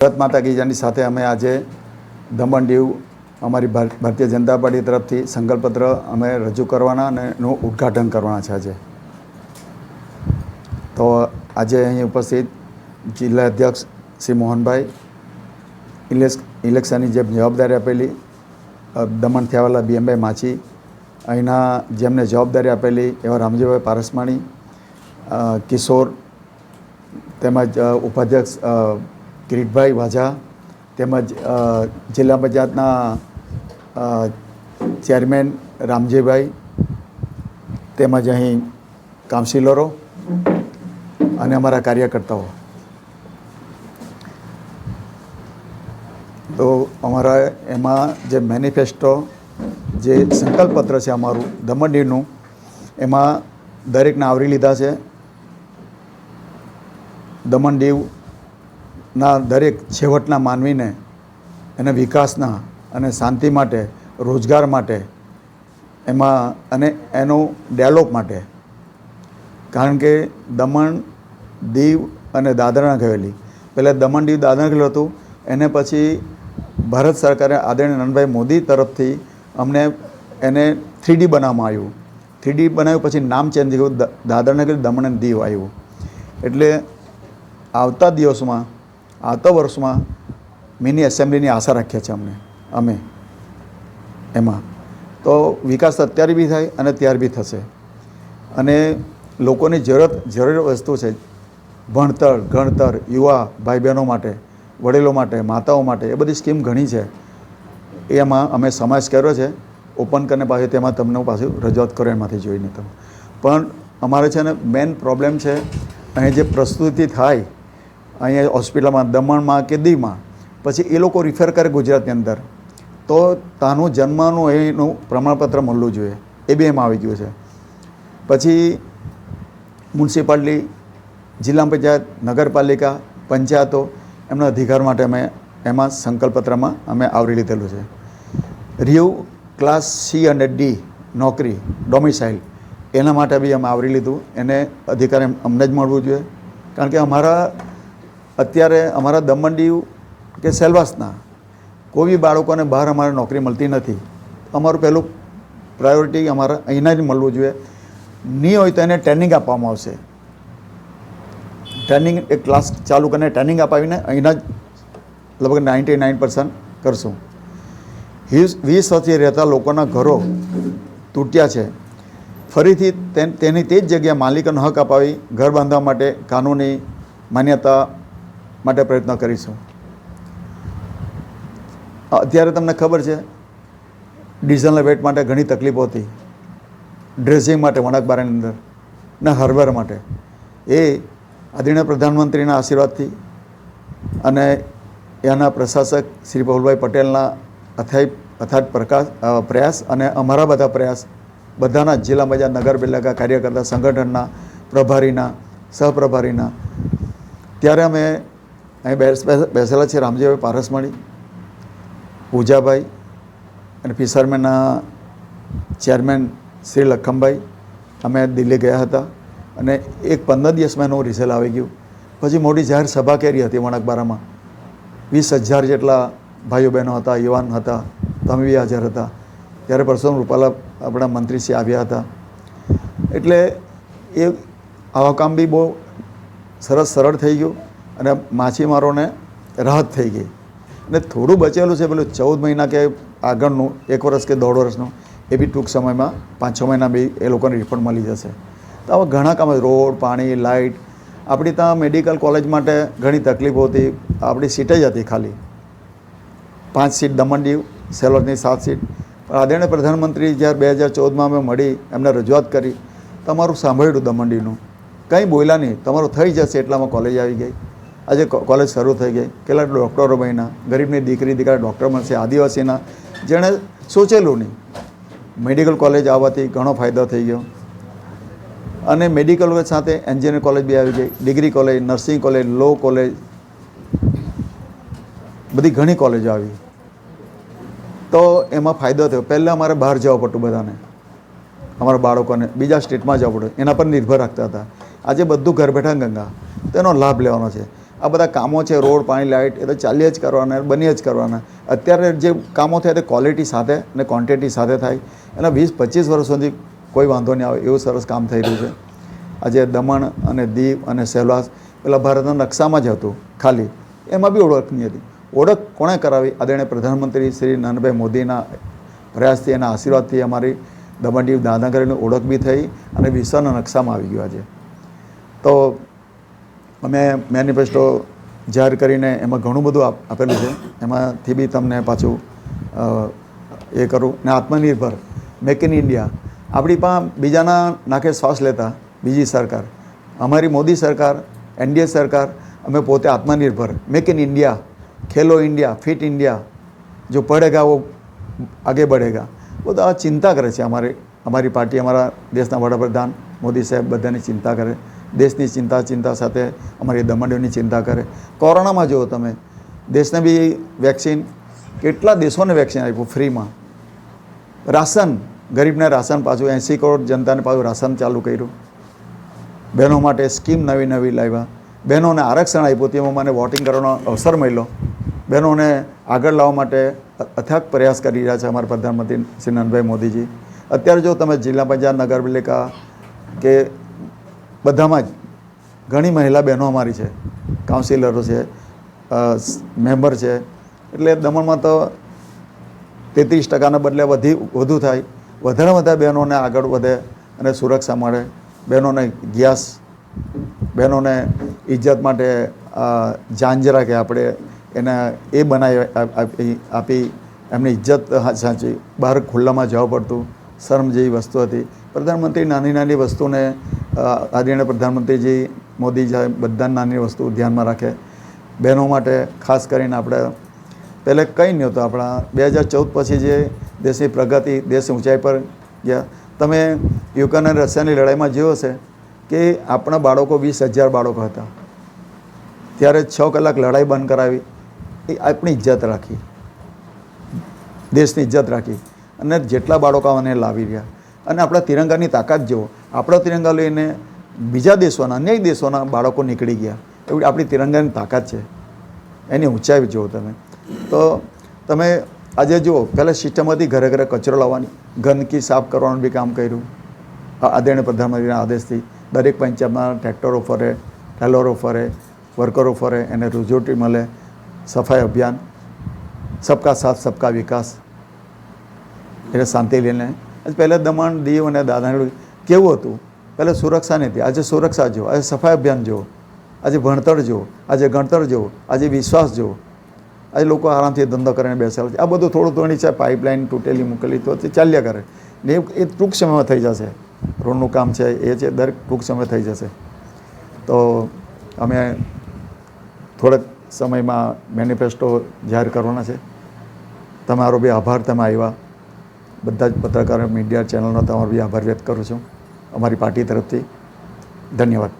ભારત માતા ગીજાની સાથે અમે આજે દમણ દીવ અમારી ભાર- ભારતીય જનતા પાર્ટી તરફથી સંકલ્પપત્ર અમે રજૂ કરવાના અને એનું ઉદ્ઘાટન કરવાના છે આજે. તો આજે અહીં ઉપસ્થિત જિલ્લા અધ્યક્ષ શ્રી મોહનભાઈ ઇલેક્શનની જે જવાબદારી આપેલી દમણથી આવેલા બીએમભાઈ માછી, અહીંના જેમને જવાબદારી આપેલી એવા રામજીભાઈ પારસમાણી કિશોર તેમજ ઉપાધ્યક્ષ કિરીટભાઈ વાઝા તેમજ જિલ્લા પંચાયતના ચેરમેન રામજીભાઈ તેમજ અહીં કાઉન્સિલરો અને અમારા કાર્યકર્તાઓ. તો અમારા એમાં જે મેનિફેસ્ટો, જે સંકલ્પપત્ર છે અમારું દમણડીનું એમાં દરેકને આવરી લીધા છે. દમણ દીવના દરેક છેવટના માનવીને એને વિકાસના અને શાંતિ માટે, રોજગાર માટે, એમાં અને એનું ડેવલપ માટે. કારણ કે દમણ દીવ અને દાદરાનગર હવેલી પહેલાં દમણ દીવ દાદરા હવેલી હતું. એને પછી ભારત સરકારે આદરણીય નરેન્દ્રભાઈ મોદી તરફથી અમને એને થ્રીડી બનાવવામાં આવ્યું. થ્રીડી બનાવ્યું પછી નામ ચેન્જ થયું દાદરાનગર દમણ દીવ આવ્યું. એટલે આવતા દિવસમાં આવતા વર્ષમાં મિની એસેમ્બલીની આશા રાખીએ છીએ અમને. અમે. એમાં. તો વિકાસ અત્યારે બી થાય અને ત્યાર બી થશે. અને લોકોની જરૂરત, જરૂરી વસ્તુ છે. ભણતર, ગણતર, યુવા ભાઈ બહેનો માટે, વડીલો માટે, માતાઓ માટે એ બધી સ્કીમ ઘણી છે. એમાં અમે સમાવેશ કર્યો છે. ઓપન કરીને પાછું તેમાં તમને પાછું રજૂઆત કરો એમાંથી જોઈને તમે પણ અમારે છે ને મેઇન પ્રોબ્લેમ છે, અહીં જે પ્રસ્તુતિ થાય અહીંયા હોસ્પિટલમાં, દમણમાં કે દીવમાં પછી એ લોકો રિફર કરે ગુજરાતની અંદર. તો તાનું જન્મનું એનું પ્રમાણપત્ર મળવું જોઈએ. એ બી એમાં આવી ગયું છે. પછી મ્યુનિસિપાલિટી, જિલ્લા પંચાયત, નગરપાલિકા, પંચાયતો એમના અધિકાર માટે અમે એમાં સંકલ્પપત્રમાં અમે આવરી લીધેલું છે. રિયુ ક્લાસ સી અને ડી નોકરી ડોમિસાઇલ એના માટે બી અમે આવરી લીધું. એને અધિકાર એમ- અમને જ મળવું જોઈએ. કારણ કે અમારા અત્યારે અમારા દમણ દીવ કે સેલવાસના કોઈ બી બાળકોને બહાર અમારે નોકરી મળતી નથી. અમારું પહેલું પ્રાયોરિટી અમારે અહીંના જ મળવું જોઈએ. નહીં હોય તો એને ટ્રેનિંગ આપવામાં આવશે. ટ્રેનિંગ એક ક્લાસ ચાલુ કરીને ટ્રેનિંગ અપાવીને અહીંના જ લગભગ નાઇન્ટી નાઇન પર્સન્ટ કરશું. વીસ વર્ષથી રહેતા લોકોના ઘરો તૂટ્યા છે. ફરીથી તેની તે જ જગ્યાએ માલિકોનો હક અપાવી ઘર બાંધવા માટે કાનૂની માન્યતા માટે પ્રયત્ન કરીશું. અત્યારે તમને ખબર છે, ડીઝલના વેટ માટે ઘણી તકલીફો હતી. ડ્રેસિંગ માટે વણાકબારાની અંદર. ને હરબર માટે. એ આદરણીય પ્રધાનમંત્રીના આશીર્વાદથી અને એના પ્રશાસક શ્રી પહુલભાઈ પટેલના અથાય અથાટ પ્રકાશ પ્રયાસ અને અમારા બધા પ્રયાસ બધાના જિલ્લા પંચાયત નગરપાલિકા કાર્યકર્તા સંગઠનના પ્રભારીના, સહપ્રભારીના. ત્યારે અમે અહીં બેસ, બેસ- બેસેલા છે રામજીભાઈ પારસમણી, પૂજાભાઈ અને ફિશરમેનના ચેરમેન શ્રી લખમભાઈ. અમે દિલ્હી ગયા હતા અને એક પંદર દિવસમાં એનું રિઝલ્ટ આવી ગયું. પછી મોટી જાહેર સભા કરી હતી વણકબારામાં. વીસ હજાર જેટલા ભાઈઓ બહેનો હતા, યુવાન હતા, તમે બી હાજર હતા. ત્યારે પરસોત્તમ રૂપાલા આપણા મંત્રીશ્રી આવ્યા હતા. એટલે એ આવા કામ બી બહુ સરસ, સરળ થઈ ગયું. અને માછીમારોને રાહત થઈ ગઈ. અને થોડું બચેલું છે, પેલું ચૌદ મહિના કે આગળનું, એક વર્ષ કે દોઢ વર્ષનું, એ બી ટૂંક સમયમાં પાંચ છ મહિના બી એ લોકોને રિફંડ મળી જશે. તો આવા ઘણા કામ રોડ, પાણી, લાઇટ, આપણી ત્યાં મેડિકલ કોલેજ માટે ઘણી તકલીફો હતી, આપણી સીટ જ હતી ખાલી. પાંચ સીટ દમણ દીવ સેલોરની સાત સીટ. પણ આદરણીય પ્રધાનમંત્રી જ્યારે બે હજાર ચૌદમાં અમે મળી, એમને રજૂઆત કરી, તમારું સાંભળ્યું દમણ દીવનું કંઈ બોલ્યા નહીં, તમારું થઈ જશે એટલામાં કોલેજ આવી ગઈ. આજે કોલેજ શરૂ થઈ ગઈ. કેટલાક ડૉક્ટરો બન્યા. ગરીબની દીકરી, દીકરા ડૉક્ટર બનશે આદિવાસીના. જેણે સોચેલું નહીં. મેડિકલ કોલેજ આવવાથી ઘણો ફાયદો થઈ ગયો. અને મેડિકલ સાથે એન્જિનિયરિંગ કોલેજ બી આવી ગઈ. Degree college, nursing college, law college. બધી ઘણી કોલેજો આવી. તો એમાં ફાયદો થયો. પહેલાં અમારે બહાર જવું પડતું બધાને. અમારા બાળકોને. બીજા સ્ટેટમાં જવું પડતું એના પર નિર્ભર રાખતા હતા. આજે બધું ઘર બેઠા ગંગા. તેનો લાભ લેવાનો છે. આ બધા કામો છે, રોડ, પાણી, લાઇટ, એ તો ચાલ્યા જ કરવાના બની જ કરવાના. અત્યારે જે કામો થાય તે ક્વોલિટી સાથે અને ક્વોન્ટિટી સાથે થાય. એના વીસ, પચીસ વર્ષ સુધી કોઈ વાંધો નહીં આવે, એવું સરસ કામ થઈ રહ્યું છે. આજે દમણ અને દીવ અને સેલવાસ પેલા ભારતના નકશામાં જ હતું, ખાલી. એમાં બી ઓળખ નહીં હતી. ઓળખ કોણે કરાવી? આદરણીય પ્રધાનમંત્રી શ્રી નરેન્દ્રભાઈ મોદીના પ્રયાસથી એના આશીર્વાદથી અમારી દમણ દીવ દાદનગરની ઓળખ બી થઈ અને વિશ્વના નકશામાં આવી ગયું આજે. તો અમે મેનિફેસ્ટો જાહેર કરીને એમાં ઘણું બધું આપ- આપેલું છે. એમાંથી બી તમને પાછું એ કરું. ને આત્મનિર્ભર, મેક ઇન ઇન્ડિયા. આપણી પાસે બીજાના નાખે શ્વાસ લેતા બીજી સરકાર. અમારી મોદી સરકાર એનડીએ સરકાર, અમે પોતે આત્મનિર્ભર, make in India, Khelo India, fit India, જો પડેગા વો આગે બઢેગા. બધા ચિંતા કરે છે અમારી અમારી પાર્ટી, અમારા દેશના વડાપ્રધાન મોદી સાહેબ બધાની ચિંતા કરે. દેશની ચિંતા ચિંતા સાથે અમારી દમણીઓની ચિંતા કરે. કોરોનામાં જુઓ તમે, દેશને બી વેક્સિન, કેટલા દેશોને વેક્સિન આપ્યું ફ્રીમાં? રાશન, ગરીબને રાશન પાછું એંસી કરોડ જનતાને પાછું રાશન ચાલુ કર્યું. બહેનો માટે સ્કીમ નવી નવી લાવ્યા. બહેનોને આરક્ષણ આપ્યું, તેમાં મને વોટિંગ કરવાનો અવસર મળ્યો. બહેનોને આગળ લાવવા માટે અથાગ પ્રયાસ કરી રહ્યા છે અમારા પ્રધાનમંત્રી શ્રી નરેન્દ્રભાઈ મોદીજી. અત્યારે જો તમે જિલ્લા પંચાયત, નગરપાલિકા કે બધામાં જ ઘણી મહિલા બહેનો અમારી છે. કાઉન્સિલરો છે મેમ્બર છે. એટલે દમણમાં તો તેત્રીસ ટકાના બદલે વધી, વધુ થાય. વધારે વધારે બહેનોને આગળ વધે અને સુરક્ષા મળે. બહેનોને ગેસ, બહેનોને ઇજ્જત માટે જાંજરા કે આપણે. એને એ બનાવી આપી એમની ઇજ્જત સાચી બહાર ખુલ્લામાં જવું પડતું. શરમ જેવી વસ્તુ હતી. પ્રધાનમંત્રી નાની નાની વસ્તુને આદરણીય પ્રધાનમંત્રીજી મોદી સાહેબ બધા નાની વસ્તુ ધ્યાનમાં રાખે, બહેનો માટે ખાસ કરીને આપણે પહેલે કંઈ નહીં હતું આપણા બે હજાર ચૌદ પછી જે દેશની પ્રગતિ, દેશ ઊંચાઈ પર ગયા. તમે યુક્રેન અને રશિયાની લડાઈમાં જોયો હશે કે આપણા બાળકો વીસ હજાર બાળકો હતા. ત્યારે છ કલાક લડાઈ બંધ કરાવી. એ આપણી ઇજ્જત રાખી. દેશની ઇજ્જત રાખી. અને જેટલા બાળકો આને લાવી રહ્યા. અને આપણા તિરંગાની તાકાત જુઓ. આપણો તિરંગા લઈને બીજા દેશોના, અન્ય દેશોના બાળકો નીકળી ગયા. એવી આપણી તિરંગાની તાકાત છે. એની ઊંચાઈ જુઓ તમે. તો તમે આજે જુઓ, પહેલાં સિસ્ટમ હતી ઘરે ઘરે કચરો લાવવાની, ગંદકી સાફ કરવાનું બી કામ કર્યું. આદરણીય પ્રધાનમંત્રીના આદેશથી દરેક પંચાયતમાં ટ્રેક્ટરો ફરે, ટેલરો ફરે, વર્કરો ફરે, એને રોજોટી મળે, સફાઈ અભિયાન, સબકા સાથ, સબકા વિકાસ. એટલે શાંતિ લઈને. પહેલાં દમણ દીવ અને દાદાનું કેવું હતું? પહેલાં સુરક્ષા નથી આજે સુરક્ષા જુઓ આજે સફાઈ અભિયાન જુઓ આજે ભણતર જુઓ આજે ગણતર જુઓ આજે વિશ્વાસ જુઓ આજે લોકો આરામથી ધંધો કરીને બેસેલા છે. આ બધું થોડું થોડી છે પાઇપલાઇન તૂટેલી મૂકેલી તો ચાલ્યા કરે. ને એ ટૂંક સમયમાં થઈ જશે. રોડનું કામ છે, એ છે દરેક ટૂંક સમય થઈ જશે. તો અમે થોડાક સમયમાં મેનિફેસ્ટો જાહેર કરવાના છે. તમારો બી આભાર, તમે આવ્યા. બધા જ પત્રકારો મીડિયા ચેનલનો તમારો બી આભાર વ્યક્ત કરું છું. અમારી પાર્ટી તરફથી. ધન્યવાદ.